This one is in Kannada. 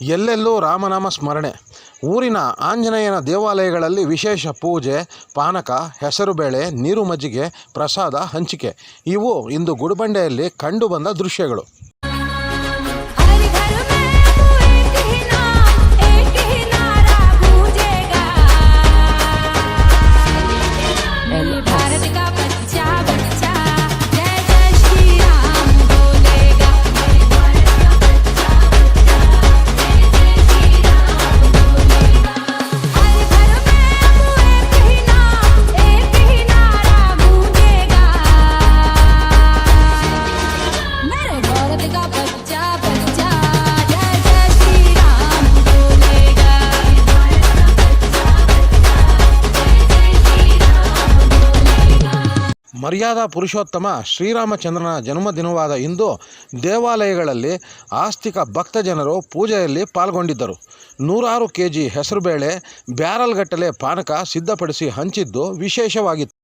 ಎಲ್ಲೆಲ್ಲೂ ರಾಮನಾಮ ಸ್ಮರಣೆ. ಊರಿನ ಆಂಜನೇಯನ ದೇವಾಲಯಗಳಲ್ಲಿ ವಿಶೇಷ ಪೂಜೆ, ಪಾನಕ ಹೆಸರುಬೇಳೆ ನೀರು ಮಜ್ಜಿಗೆ, ಪ್ರಸಾದ, ಹಂಚಿಕೆ. ಇವು ಇಂದು ಗುಡಿಬಂಡೆಯಲ್ಲಿ ಕಂಡುಬಂದ ದೃಶ್ಯಗಳು. ಮರ್ಯಾದಾ ಪುರುಷೋತ್ತಮ ಶ್ರೀರಾಮಚಂದ್ರನ ಜನ್ಮದಿನವಾದ ಇಂದು ದೇವಾಲಯಗಳಲ್ಲಿ ಆಸ್ತಿಕ ಭಕ್ತಜನರು ಪೂಜೆಯಲ್ಲಿ ಪಾಲ್ಗೊಂಡಿದ್ದರು. ನೂರಾರು ಕೆ ಜಿ ಹೆಸರುಬೇಳೆ, ಬ್ಯಾರಲ್ಗಟ್ಟಲೆ ಪಾನಕ ಸಿದ್ಧಪಡಿಸಿ ಹಂಚಿದ್ದು ವಿಶೇಷವಾಗಿತ್ತು.